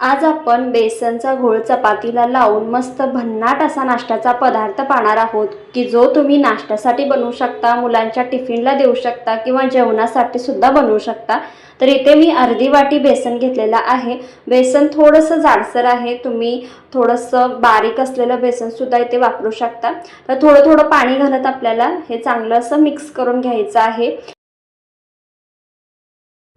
आज आपण बेसनचा घोळ चपातीला लावून मस्त भन्नाट असा नाश्त्याचा पदार्थ पाहणार आहोत की जो तुम्ही नाश्त्यासाठी बनवू शकता मुलांच्या टिफिनला देऊ शकता किंवा जेवणासाठी सुद्धा बनवू शकता. तर इथे मी अर्धी वाटी बेसन घेतलेलं आहे. बेसन थोडंसं जाडसर आहे. तुम्ही थोडंसं बारीक असलेलं बेसनसुद्धा इथे वापरू शकता. तर थोडं थोडं पाणी घालत आपल्याला हे चांगलं असं मिक्स करून घ्यायचं आहे.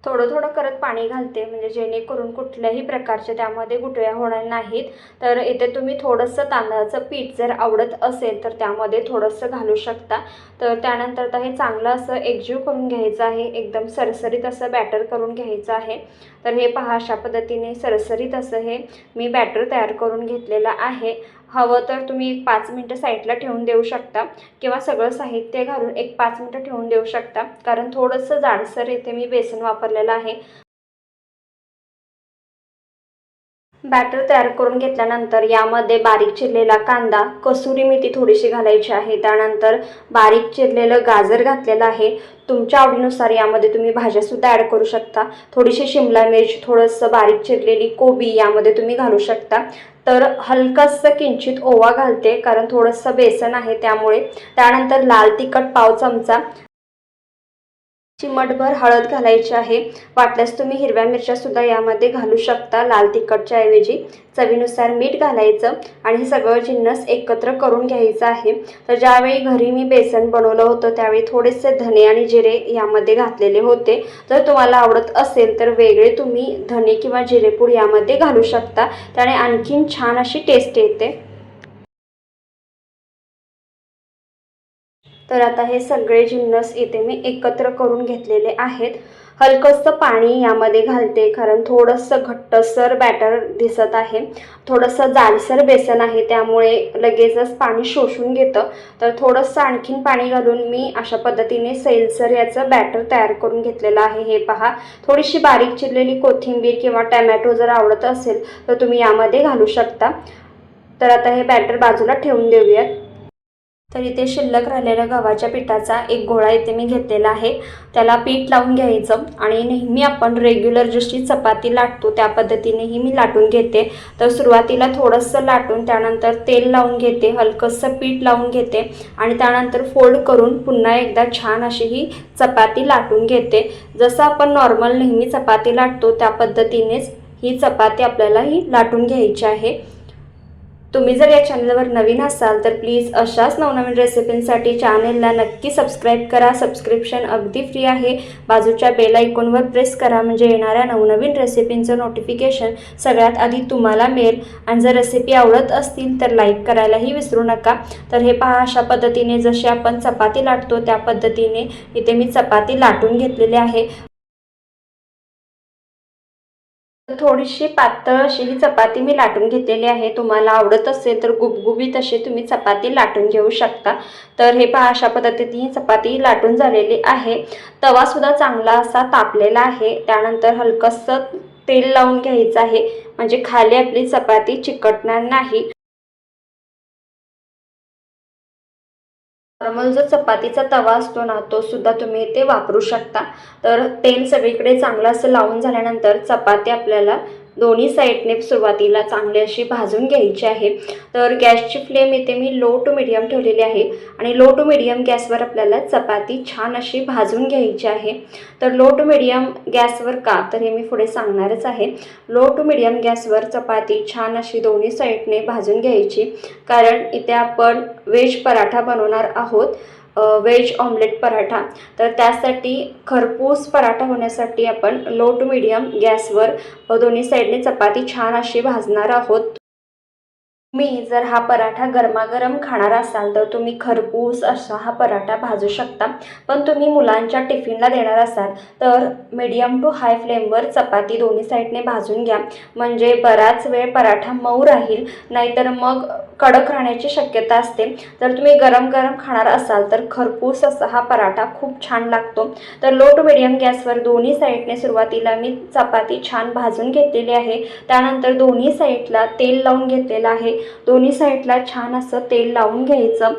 थोडं थोडं करत पाणी घालते. म्हणजे जेणेकरून कुठल्याही प्रकारचे त्यामध्ये गुटळ्या होणार नाहीत. तर इथे तुम्ही थोडंसं तांदळाचं पीठ जर आवडत असेल तर त्यामध्ये थोडंसं घालू शकता. तर त्यानंतर आता हे चांगलं असं एकजीव करून घ्यायचं आहे. एकदम सरसरीत असं बॅटर करून घ्यायचं आहे. तर हे पहा अशा पद्धतीने सरसरीत असं हे मी बॅटर तयार करून घेतलेलं आहे. हवं तर तुम्ही एक पाच मिनटं साईडला ठेवून देऊ शकता किंवा सगळं साहित्य घालून एक पाच मिनटं ठेवून देऊ शकता. कारण थोडंसं जाडसर इथे मी बेसन वापरलेलं आहे. बॅटर तयार करून घेतल्यानंतर यामध्ये बारीक चिरलेला कांदा कसुरी मेथी थोडीशी घालायची आहे. त्यानंतर बारीक चिरलेलं गाजर घातलेलं आहे. तुमच्या आवडीनुसार यामध्ये तुम्ही भाज्यासुद्धा ॲड करू शकता. थोडीशी शिमला मिर्च थोडंसं बारीक चिरलेली कोबी यामध्ये तुम्ही घालू शकता. तर हलकंसं किंचित ओवा घालते कारण थोडंसं बेसन आहे त्यामुळे. त्यानंतर लाल तिखट पाव चमचा चिमटभर हळद घालायची आहे. वाटल्यास तुम्ही हिरव्या मिरच्यासुद्धा यामध्ये घालू शकता. लाल तिखटच्या ऐवजी चवीनुसार मीठ घालायचं आणि हे सगळं जिन्नस एकत्र करून घ्यायचं आहे. तर ज्यावेळी घरी मी बेसन बनवलं होतं त्यावेळी थोडेसे धने आणि जिरे यामध्ये घातलेले होते. जर तुम्हाला आवडत असेल तर वेगळे तुम्ही धने किंवा जिरेपूड यामध्ये घालू शकता. त्याने आणखीन छान अशी टेस्ट येते. तर आता हे सगळे जिन्नस इथे मी एकत्र करून घेतलेले आहेत. हलकंसं पाणी यामध्ये घालते कारण थोडंसं घट्टसर बॅटर दिसत आहे. थोडंसं जाडसर बेसन आहे त्यामुळे लगेचच पाणी शोषून घेतं. तर थोडंसं आणखीन पाणी घालून मी अशा पद्धतीने सैलसर याचं बॅटर तयार करून घेतलेलं आहे. हे पहा थोडीशी बारीक चिरलेली कोथिंबीर किंवा टॅमॅटो जर आवडत असेल तर तुम्ही यामध्ये घालू शकता. तर आता हे बॅटर बाजूला ठेवून देऊयात. तर इथे शिल्लक राहिलेल्या गव्हाच्या पिठाचा एक गोळा इथे मी घेतलेला आहे. त्याला पीठ लावून घ्यायचं आणि नेहमी आपण रेग्युलर जशी चपाती लाटतो त्या पद्धतीनेही मी लाटून घेते. तर सुरुवातीला थोडंसं लाटून त्यानंतर तेल लावून घेते हलकंसं पीठ लावून घेते आणि त्यानंतर फोल्ड करून पुन्हा एकदा छान अशी ही चपाती लाटून घेते. जसं आपण नॉर्मल नेहमी चपाती लाटतो त्या पद्धतीनेच ही चपाती आपल्याला ही लाटून घ्यायची आहे. तुम्ही जर या चॅनलवर नवीन असाल तर प्लीज अशाच नवनवीन रेसिपींसाठी चॅनेलला नक्की सबस्क्राईब करा. सबस्क्रिप्शन अगदी फ्री आहे. बाजूच्या बेल आयकॉनवर प्रेस करा म्हणजे येणाऱ्या नवनवीन रेसिपींचं नोटिफिकेशन सगळ्यात आधी तुम्हाला मिळेल. आणि जर रेसिपी आवडत असतील तर लाईक करायलाही विसरू नका. तर हे पहा अशा पद्धतीने जशी आपण चपाती लाटतो त्या पद्धतीने इथे मी चपाती लाटून घेतलेली आहे. थोडीशी पातळ अशी ही चपाती मी लाटून घेतलेली आहे. तुम्हाला आवडत असेल तर गुबगुबीत अशी तुम्ही चपाती लाटून घेऊ शकता. तर हे पहा अशा पद्धतीने ही चपाती लाटून झालेली आहे. तवासुद्धा चांगला असा तापलेला आहे. त्यानंतर हलकंसं तेल लावून घ्यायचं आहे. म्हणजे खाली आपली चपाती चिकटणार नाही. नॉर्मल जो चपातीचा तवा असतो ना तो सुद्धा तुम्ही इथे वापरू शकता. तर तेल सगळीकडे चांगलं असं लावून झाल्यानंतर चपाती आपल्याला दोन्ही साईडने सुरुवातीला चांगली अशी भाजून घ्यायची आहे. तर गॅसची फ्लेम इथे मी लो टू मिडियम ठेवलेली आहे आणि लो टू मिडियम गॅसवर आपल्याला चपाती छान अशी भाजून घ्यायची आहे. तर लो टू मिडियम गॅसवर का? तर हे मी पुढे सांगणारच आहे. लो टू मिडियम गॅसवर चपाती छान अशी दोन्ही साईडने भाजून घ्यायची. कारण इथे आपण व्हेज पराठा बनवणार आहोत. Veg omelette paratha. तर त्यासाठी खरपूस पराठा होण्यासाठी आपण लो टू मिडियम गॅसवर दोन्ही साईडने चपाती छान अशी भाजणार आहोत. तुम्ही जर हा पराठा गरमागरम खाणार असाल तर तुम्ही खरपूस असा हा पराठा भाजू शकता. पण तुम्ही मुलांच्या टिफिनला देणार असाल तर मीडियम टू हाय फ्लेमवर चपाती दोन्ही साईडने भाजून घ्या. म्हणजे बराच वेळ पराठा मऊ राहील नाहीतर मग कडक राहण्याची शक्यता असते. जर तुम्ही गरम गरम खाणार असाल तर खरपूस असा हा पराठा खूप छान लागतो. तर लो टू मिडियम गॅसवर दोन्ही साईडने सुरुवातीला मी चपाती छान भाजून घेतलेली आहे. त्यानंतर दोन्ही साईडला तेल लावून घेतलेलं आहे. दोन्ही साईडला छान असं तेल लावून घ्यायचं.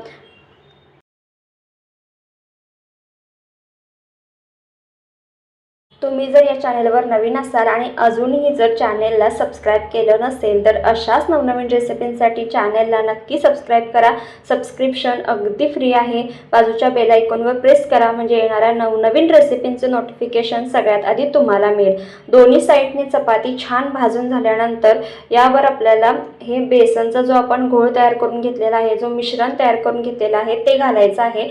तुम्ही जर या चॅनेलवर नवीन असाल आणि अजूनही जर चॅनेलला सबस्क्राईब केलं नसेल तर अशाच नवनवीन रेसिपींसाठी चॅनेलला नक्की सबस्क्राईब करा. सबस्क्रिप्शन अगदी फ्री आहे. बाजूच्या बेल आयकॉनवर प्रेस करा म्हणजे येणाऱ्या नवनवीन रेसिपींचं नोटिफिकेशन सगळ्यात आधी तुम्हाला मिळेल. दोन्ही साईडने चपाती छान भाजून झाल्यानंतर यावर आपल्याला हे बेसनचा जो आपण घोळ तयार करून घेतलेला आहे जो मिश्रण तयार करून घेतलेला आहे ते घालायचं आहे.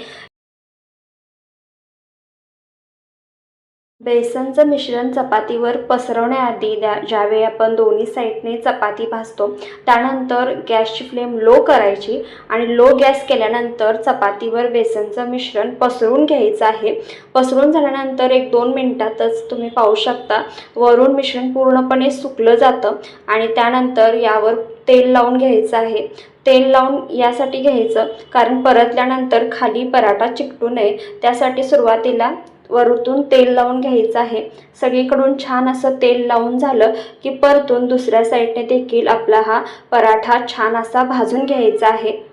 बेसनचं मिश्रण चपातीवर पसरवण्याआधी द्या ज्यावेळी आपण दोन्ही साईडने चपाती भाजतो. त्यानंतर गॅसची फ्लेम लो करायची आणि लो गॅस केल्यानंतर चपातीवर बेसनचं मिश्रण पसरून घ्यायचं आहे. पसरून झाल्यानंतर एक दोन मिनटातच तुम्ही पाहू शकता वरून मिश्रण पूर्णपणे सुकलं जातं आणि त्यानंतर यावर तेल लावून घ्यायचं आहे. तेल लावून यासाठी घ्यायचं कारण परतल्यानंतर खाली पराठा चिकटू नये. त्यासाठी सुरुवातीला वरतून तेल लावून घ्यायचं आहे. सगळीकडून छान असं तेल लावून झालं की परतून दुसऱ्या साईडने देखील आपला हा पराठा छान असा भाजून घ्यायचा आहे.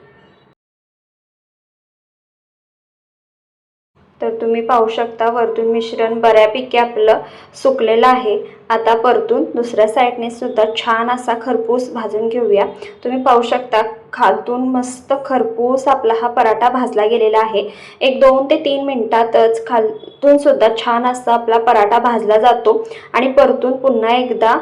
तर तुम्ही पाहू शकता वरतून मिश्रण बऱ्यापैकी आपलं सुकलेलं आहे. आता परतून दुसऱ्या साईडने सुद्धा छान असा खरपूस भाजून घेऊया. तुम्ही पाहू शकता खालतून मस्त खरपूस आपला हा पराठा भाजला गेलेला आहे. एक दोन ते तीन मिनटातच खालतून सुद्धा छान असा आपला पराठा भाजला जातो. आणि परतून पुन्हा एकदा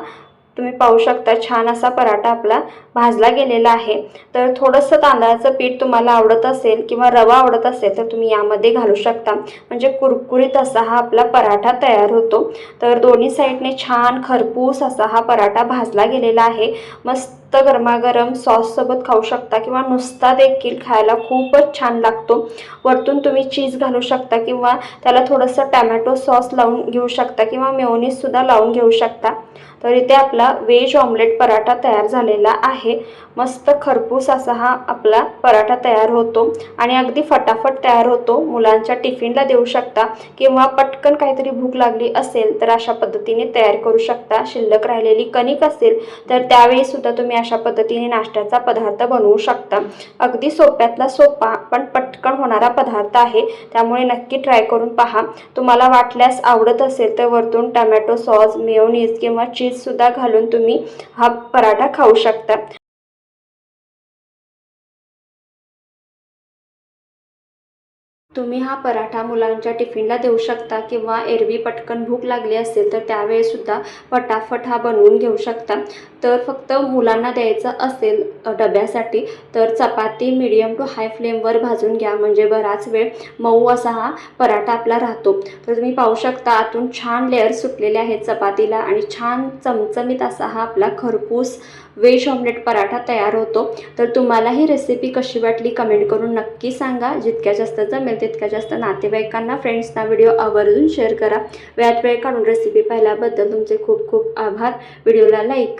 तुम्ही पाहू शकता छान असा पराठा आपला भाजला गेलेला आहे. तर थोडंसं तांदळाचं पीठ तुम्हाला आवडत असेल किंवा रवा आवडत असेल तर तुम्ही यामध्ये घालू शकता. म्हणजे कुरकुरीत असा हा आपला पराठा तयार होतो. तर दोन्ही साईडने छान खरपूस असा हा पराठा भाजला गेलेला आहे. मस्त गरमागरम सॉससोबत खाऊ शकता किंवा नुसता देखील खायला खूपच छान लागतो. वरतून तुम्ही चीज घालू शकता किंवा त्याला थोडंसं टॅमॅटो सॉस लावून घेऊ शकता किंवा मेओनीजसुद्धा लावून घेऊ शकता. तर इथे आपला व्हेज ऑमलेट पराठा तयार झालेला आहे. मस्त खरपूस असा हा आपला पराठा तयार होतो आणि अगदी फटाफट तयार होतो. मुलांच्या टिफिनला देऊ शकता किंवा पटकन काहीतरी भूक लागली असेल तर अशा पद्धतीने तयार करू शकता. शिल्लक राहिलेली कणिक असेल तर त्यावेळीसुद्धा तुम्ही अशा पद्धतीने नाश्त्याचा पदार्थ बनवू शकता. अगदी सोप्यातला सोपा पण पटकन होणारा पदार्थ आहे. त्यामुळे नक्की ट्राय करून पहा. तुम्हाला वाटल्यास आवडत असेल तर वरतून टमॅटो सॉस मेयोनीज किंवा चीजसुद्धा घालून तुम्ही हा पराठा खाऊ शकता. तुम्ही हा पराठा मुलांच्या टिफिनला देऊ शकता किंवा एरवी पटकन भूक लागली असेल तर त्यावेळेसुद्धा पटाफट हा बनवून घेऊ शकता. तर फक्त मुलांना द्यायचं असेल डब्यासाठी तर चपाती मिडियम टू हाय फ्लेमवर भाजून घ्या. म्हणजे बराच वेळ मऊ असा हा पराठा आपला राहतो. तर तुम्ही पाहू शकता आतून छान लेअर सुटलेले आहेत चपातीला आणि छान चमचमीत असा हा आपला खरपूस वेज ऑमलेट पराठा तयार होतो. तर तुम्हाला ही रेसिपी कशी वाटली कमेंट करून नक्की सांगा. जितक्या जास्त जमेल तितक्या जास्त नातेवाईकांना फ्रेंड्सना व्हिडिओ आवर्जून शेअर करा. वेळात वेळ काढून रेसिपी पाहिल्याबद्दल तुमचे खूप खूप आभार व्हिडिओला लाईक